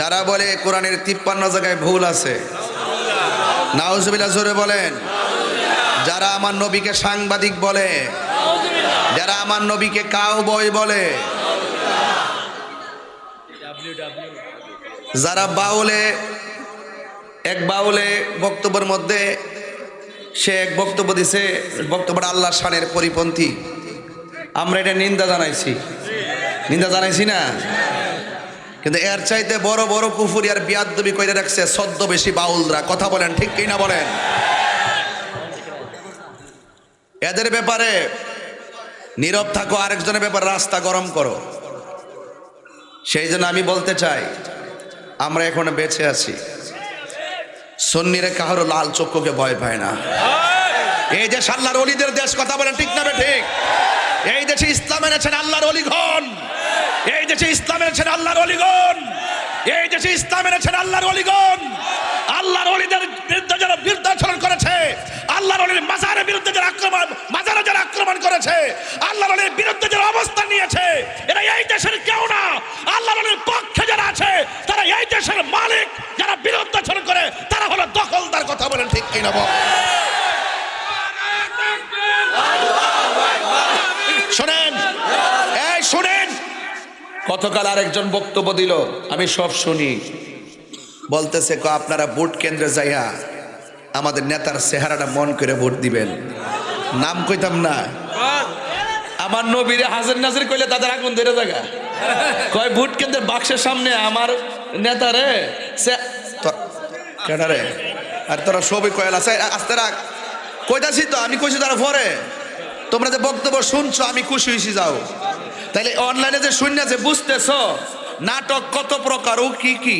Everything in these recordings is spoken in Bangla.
যারা বলে কোরআনের তিপ্পান্ন জায়গায় ভুল আছে নাউজবিল্লা জোরে বলেন। যারা আমার নবীকে সাংবাদিক বলে, যারা আমার নবীকে কাউ বই বলে, যারা বাউলে, এক বাউলে বক্তব্যের মধ্যে সে এক বক্তব্য দিছে, বক্তব্যটা আল্লাহ শানের পরিপন্থী। আমরা এটা নিন্দা জানাইছি। নিন্দা জানাইছি না? কিন্তু এর চাইতে বড় বড় কুফুরি আর বিয়াদবি কইরে রাখছে সদ্য বেশি বাউলরা। কথা বলেন, ঠিক কিনা বলেন? এদের ব্যাপারে নীরব থাকো, আরেকজনের ব্যাপারে রাস্তা গরম করো। সেই জন্য আমি বলতে চাই, আমরা এখন বেঁচে আছি। সন্নিরে কাহারও লাল চক্ষুকে ভয় পায় না। এই যে সাল্লার অলিদের দেশ, কথা বলেন ঠিক না ঠিক? এই দেশে ইসলাম এনেছেন আল্লাহর অলিগণ। এই দেশে ইসলাম এনেছেন আল্লাহর অলিগণ। এই দেশে ইসলাম এনেছেন আল্লাহর অলিগণ। আল্লাহর অলিদের বিরুদ্ধে যারা বিরুদ্ধাচরণ করেছে, আল্লাহর অলির মাজারের বিরুদ্ধে যারা আক্রমণ, মাজারে যারা আক্রমণ করেছে, আল্লাহর অলির বিরুদ্ধে যারা অবস্থান নিয়েছে, এরা এই দেশের কেউ না। আল্লাহর অলির পক্ষে যারা আছে, তারা এই দেশের মালিক। যারা বিরুদ্ধাচরণ করে, তারা হলো দখলদার, কথা বলেন ঠিক কিনা বল শোনেন এই শোনেন গতকাল আরেকজন বক্তব্য দিল আমি সব শুনি। বলতেছে ক আপনারা ভোট কেন্দ্রে যাইয়া আমাদের নেতার চেহারাটা মন করে ভোট দিবেন। নাম কইতাম না। আমার নবীরে হাজির নাজির কইলে তাদের আগুন ধরে জায়গা কয় ভোট কেন্দ্রের বাক্সের সামনে আমার নেতারে কেডারে? আর তোরা সবই কয়লা আছে আস্তে রাখ। কইতাছি তো আমি কইছি তারা পরে তোমরা যে বক্তব্য শুনছো আমি খুশি হয়েছি যাও। তাহলে অনলাইনে যে শূন্য যে বুঝতেছো নাটক কত প্রকার ও কি কি?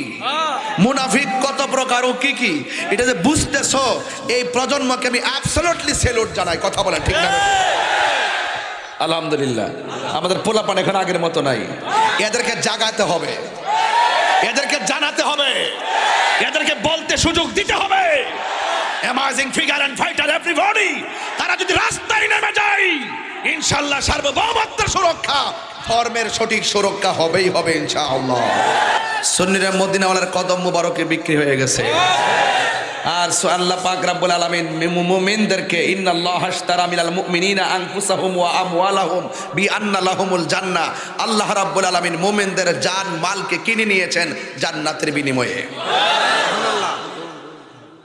মুনাফিক কত প্রকার ও কি কি? এটা যে বুঝতেছো এই প্রজন্মকে আমি অ্যাবসলুটলি সেলুট জানাই কথা বলেন ঠিক না? আলহামদুলিল্লাহ। আমাদের পোলাপান এখন আগের মতো নাই। এদেরকে জাগাতে হবে। এদেরকে জানাতে হবে। এদেরকে বলতে সুযোগ দিতে হবে। Amazing figure and fighter everybody তারা যদি রাস্তায় নেমে যায় ইনশাল্লাহ সার্বভৌমত্বের সুরক্ষা ধর্মের সঠিক সুরক্ষা হবেই হবে ইনশাআল্লাহ। সুন্নিরা মদিনাওয়ালার কদম মুবারকে বিক্রি হয়ে গেছে। আর আল্লাহ পাক রাব্বুল আলামিন মুমিনদেরকে ইন্নাল্লাহ হাশতারা মিনাল মুমিনিনা আনফুসাহুম ওয়া আমওয়ালাহুম বিআন্না লাহুমুল জান্নাহ। আল্লাহ রাব্বুল আলামিন মুমিনদের জান, মালকে কিনে নিয়েছেন জান্নাতের বিনিময়ে।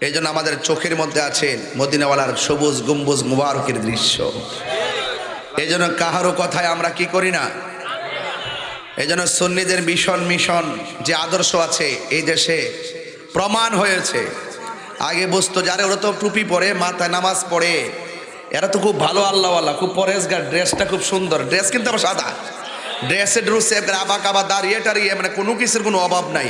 এই জন্য আমাদের চোখের মধ্যে আছে মদিনাওয়ালার সবুজ, গম্বুজ, মুবারকের দৃশ্য। এই জন্য কাহারও কথায় আমরা কি করি না? এই জন্য সন্নিদের মিশন মিশন যে আদর্শ আছে এই দেশে প্রমাণ হয়েছে। আগে বুঝতো যারা ওরা তো টুপি পরে, মাথায় নামাজ পড়ে। এরা তো খুব ভালো আল্লাহওয়ালা, খুব পরেজগার ড্রেসটা খুব সুন্দর, ড্রেস কিন্তু আবার সাদা। ড্রেসের ড্রুসে আবা কাবা দাঁড়িয়ে টাড়িয়ে মানে কোনো কিছুর কোনো অভাব নাই।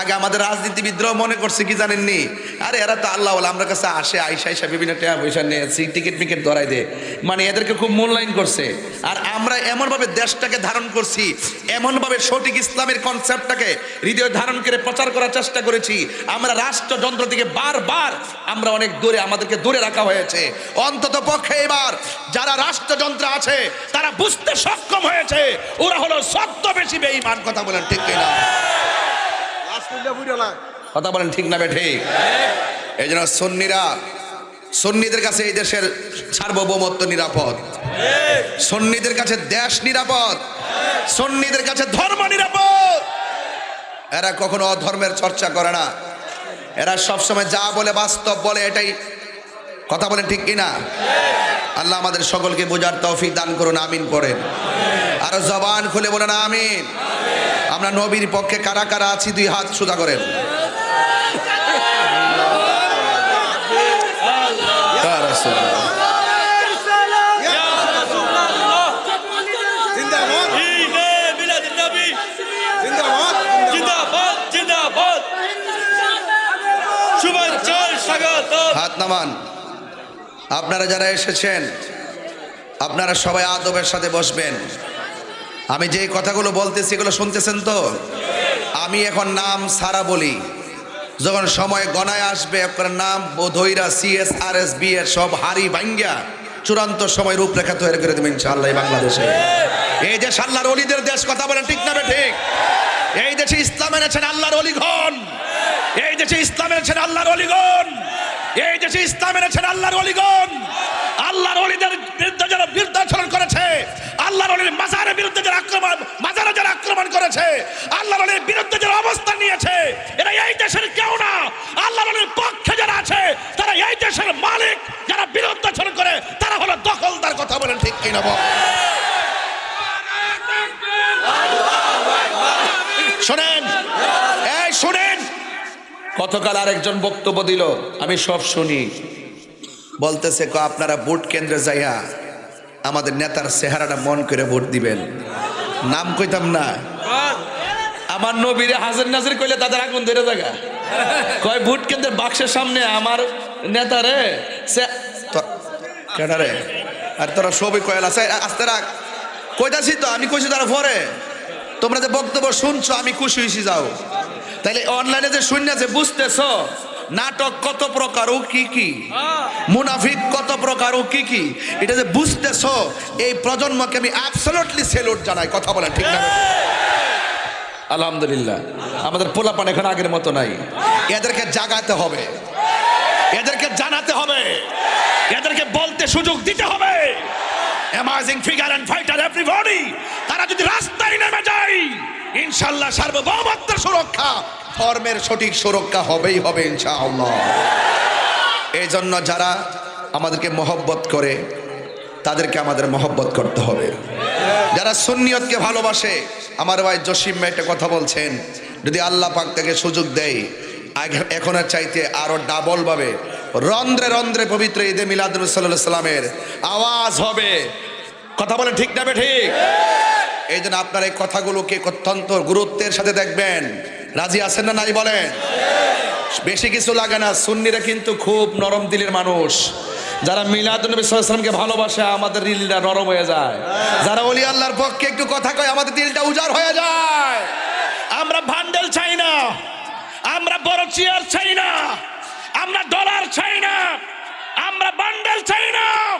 আগে আমাদের রাজনীতিবিদরাও মনে করছে কি জানেননি? আরে এরা তো আল্লাহ আমরা কাছে আসে, আইসা আইসা বিভিন্ন টাকা পয়সা নিয়ে টিকিট মিকেট ধরাই দে মানে এদেরকে খুব মূল্যায়ন করছে। আর আমরা এমনভাবে দেশটাকে ধারণ করছি, এমনভাবে সঠিক ইসলামের কনসেপ্টটাকে হৃদয় ধারণ করে প্রচার করার চেষ্টা করেছি। আমরা রাষ্ট্রযন্ত্র থেকে বারবার আমরা অনেক দূরে আমাদেরকে দূরে রাখা হয়েছে। অন্তত পক্ষে এবার যারা রাষ্ট্রযন্ত্র আছে, তারা বুঝতে সক্ষম হয়েছে। ওরা হলো সত্য বেশি বেঈমান কথা বলেন ঠিক কিনা? কথা বলেন ঠিক না বে ঠিক এই জন্য সন্নিরা সন্নিদের কাছে এই দেশের সার্বভৌমত্ব নিরাপদ। সন্নিদের কাছে দেশ নিরাপদ। সন্নিদের কাছে ধর্ম নিরাপদ। এরা কখনো অধর্মের চর্চা করে না। এরা সবসময় যা বলে বাস্তব বলে এটাই। কথা বলেন ঠিক কিনা? আল্লাহ আমাদের সকলকে বোঝার তৌফিক দান করুন আমিন পড়েন। আরও জবান খুলে বলেন আমিন। আমরা নবীর পক্ষে কারা কারা আছি দুই হাত সুদা করেন ইয়া হাত নামান। আপনারা যারা এসেছেন আপনারা সবাই আদবের সাথে বসবেন। আমি যে কথাগুলো বলতেছি এগুলো শুনতেছেন তো? আমি এখন নাম সারা বলি। যখন সময় গণায় আসবে, আপনার নাম বোধইরা সিএস আর এস বি এর সব হারি ভাঙ্গা চূড়ান্ত সময় রূপরেখা তৈরি করে দেবেন ইনশাআল্লাহ বাংলাদেশে। এই যে সাল্লার অলিদের দেশ, কথা বলেন ঠিক না ঠিক? এই দেশে ইসলাম এনেছেন আল্লাহর অলিগণ। এই দেশে ইসলাম এনেছেন আল্লাহর অলিগণ। এই দেশে ইসলাম এনেছেন আল্লাহর অলিগণ। আল্লাহর অলিদের বিরুদ্ধে যারা বিরুদ্ধাচরণ করেছে, আল্লাহর মাজারের বিরুদ্ধে যারা আক্রমণ, মাজারে যারা আক্রমণ করেছে আল্লাহর অলির বিরুদ্ধে যারা অবস্থান নিয়েছে, এরা এই দেশের কেউ না। আল্লাহর অলির পক্ষে যারা আছে, তারা এই দেশের মালিক, যারা বিরুদ্ধাচরণ করে, তারা হলো দখলদার কথা বলেন ঠিক কিনা বল। শোনেন, এই শোনেন। গতকাল আরেকজন বক্তব্য দিল, আমি সব শুনি। বলতেছে আপনারা ভোট কেন্দ্রে যাইয়া আমাদের নেতার চেহারাটা মন করে ভোট দিবেন। নাম কইতাম না। আমার নবীরে হাজির নাজির কইলে তাদের আগুন ধরে জায়গা। কয় ভোট কেন্দ্রের বাক্সের সামনে আমার নেতারে সে কেডারে? আর তোরা সবই কয়লা আছে। আস্তে রাখ। কইতাছি তো আমি কইছি তারা পরে তোমরা যে বক্তব্য শুনছো আমি খুশি হয়েছি যাও। তাইলে অনলাইনে যে শূন্য যে বুঝতেছো নাটক কত প্রকার ও কি কি? মুনাফিক কত প্রকার ও কি কি? এটা যে বুঝতেছো এই প্রজন্মকে আমি অ্যাবসলুটলি সেলুট জানাই কথা বলেন ঠিক না? আলহামদুলিল্লাহ। আমাদের পোলাপান এখন আগের মতো নাই। এদেরকে জাগাতে হবে। এদেরকে জানাতে হবে। এদেরকে বলতে সুযোগ দিতে হবে। Amazing figure and fighter everybody তারা যদি রাস্তায় নেমে যায় ইনশাল্লাহ সার্বভৌমত্বের সুরক্ষা, ধর্মের সঠিক সুরক্ষা হবেই হবে ইনশাআল্লাহ। এই জন্য যারা আমাদেরকে মহব্বত করে, তাদেরকে আমাদের মহব্বত করতে হবে। যারা সুন্নিয়তকে ভালোবাসে, আমার ভাই জসিম একটা কথা বলছেন, যদি আল্লাহ পাক তাকে সুযোগ দেয় এখনের চাইতে আরও ডাবল ভাবে, রন্ধ্রে রন্ধ্রে পবিত্র ঈদে মিলাদ সাল্লাহ সাল্লামের আওয়াজ হবে। কথা বলেন ঠিক না ঠিক? এই জন্য আপনার এই কথাগুলোকে অত্যন্ত গুরুত্বের সাথে দেখবেন। রাজি আছেন না নাই বলেন? বেশি কিছু লাগে না, সুন্নিরা কিন্তু খুব নরম দিলের মানুষ। যারা মিলাদ নবী সাল্লামকে ভালোবাসে, আমাদের দিলটা নরম হয়ে যায়। যারা অলি আল্লাহর পক্ষে একটু কথা কয়, আমাদের দিলটা উজাড় হয়ে যায়। আমরা ভান্ডেল চাই না। আমরা বড় চেয়ার চাই না। আমরা ডলার চাই না। আমরা বান্ডেল চাই না।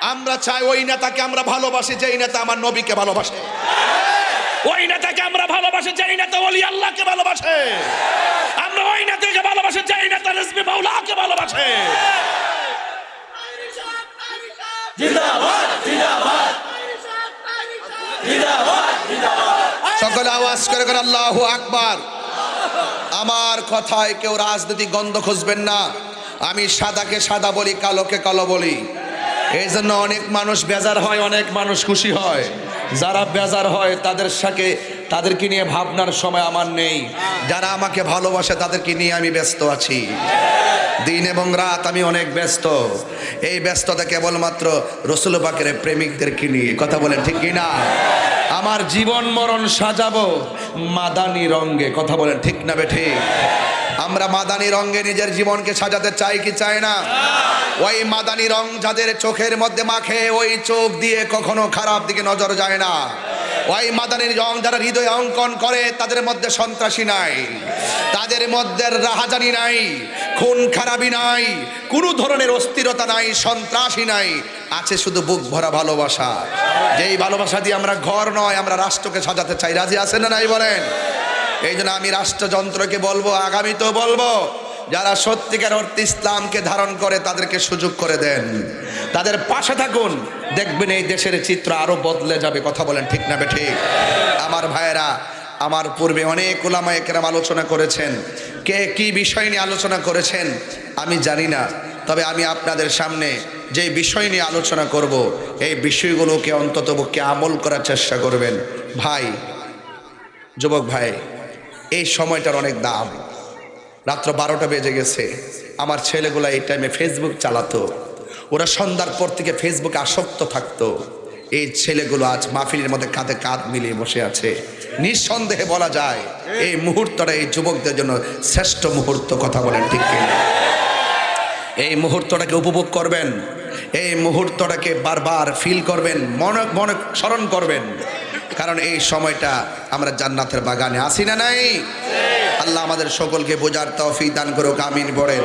আমরা চাই ওই নেতাকে আমরা ভালোবাসি, যেই নেতা আমার নবীকে ভালোবাসে। ওই নেতাকে আমরা ভালোবাসি যেই নেতা ওলি আল্লাহকে ভালোবাসে। আমরা ওই নেতাকে ভালোবাসি যেই নেতা রেসমি মাওলাকে ভালোবাসে। সকলে আওয়াজ করে করে আল্লাহ আকবার। আমার কথায় কেউ রাজনৈতিক গন্ধ খুঁজবেন না। আমি সাদাকে সাদা বলি কালোকে কালো বলি। এই জন্য অনেক মানুষ বেজার হয়, অনেক মানুষ খুশি হয়। যারা বেজার হয়, তাদের সাথে তাদেরকে নিয়ে ভাবনার সময় আমার নেই। যারা আমাকে ভালোবাসে, তাদেরকে নিয়ে আমি ব্যস্ত আছি। দিন এবং রাত আমি অনেক ব্যস্ত। এই ব্যস্ততা কেবলমাত্র রসুল পাকের প্রেমিকদেরকে নিয়ে। কথা বলেন ঠিক কি না আমার জীবন মরণ সাজাবো মাদানি রঙ্গে কথা বলেন ঠিক না বে ঠিক? আমরা মাদানি রঙ্গে নিজের জীবনকে সাজাতে চাই কি চাই না? ওই মাদানি রং যাদের চোখের মধ্যে মাখে, ওই চোখ দিয়ে কখনো খারাপ দিকে নজর যায় না। ওই মাদানির রং যারা হৃদয় অঙ্কন করে, তাদের মধ্যে সন্ত্রাসী নাই। তাদের মধ্যে রাহাজানি নাই, খুন খারাপি নাই, কোনো ধরনের অস্থিরতা নাই, সন্ত্রাসী নাই। আছে শুধু বুক ভরা ভালোবাসা। যেই ভালোবাসা দিয়ে আমরা ঘর নয়, আমরা রাষ্ট্রকে সাজাতে চাই। রাজি আছেন না নাই বলেন? এই জন্য আমি রাষ্ট্রযন্ত্রকে বলব, আগামী তো বলব, যারা সত্যিকার অর্থে ইসলামকে ধারণ করে, তাদেরকে সুযোগ করে দেন। তাদের পাশে থাকুন। দেখবেন এই দেশের চিত্র আরও বদলে যাবে। কথা বলেন ঠিক না ঠিক? আমার ভাইয়েরা, আমার পূর্বে অনেক ওলামা একরাম আলোচনা করেছেন। কে কি বিষয় নিয়ে আলোচনা করেছেন, আমি জানি না। তবে আমি আপনাদের সামনে যে বিষয় নিয়ে আলোচনা করব, এই বিষয়গুলোকে অন্তত পক্ষে আমল করার চেষ্টা করবেন। ভাই, যুবক ভাই, এই সময়টার অনেক দাম। রাত্র বারোটা বেজে গেছে। আমার ছেলেগুলা এই টাইমে ফেসবুক চালাতো। ওরা সন্ধ্যার পর থেকে ফেসবুকে আসক্ত থাকতো। এই ছেলেগুলো আজ মাহফিলের মধ্যে কাঁধে কাঁধ মিলিয়ে বসে আছে। নিঃসন্দেহে বলা যায়, এই মুহূর্তটা এই যুবকদের জন্য শ্রেষ্ঠ মুহূর্ত, কথা বলেন ঠিক কিনা। এই মুহূর্তটাকে উপভোগ করবেন। এই মুহূর্তটাকে বারবার ফিল করবেন, মনে মনে স্মরণ করবেন। কারণ এই সময়টা আমরা জান্নাতের বাগানে আসি না নাই? আল্লাহ আমাদের সকলকে বোঝার তৌফিক দান করুক, আমিন বলেন।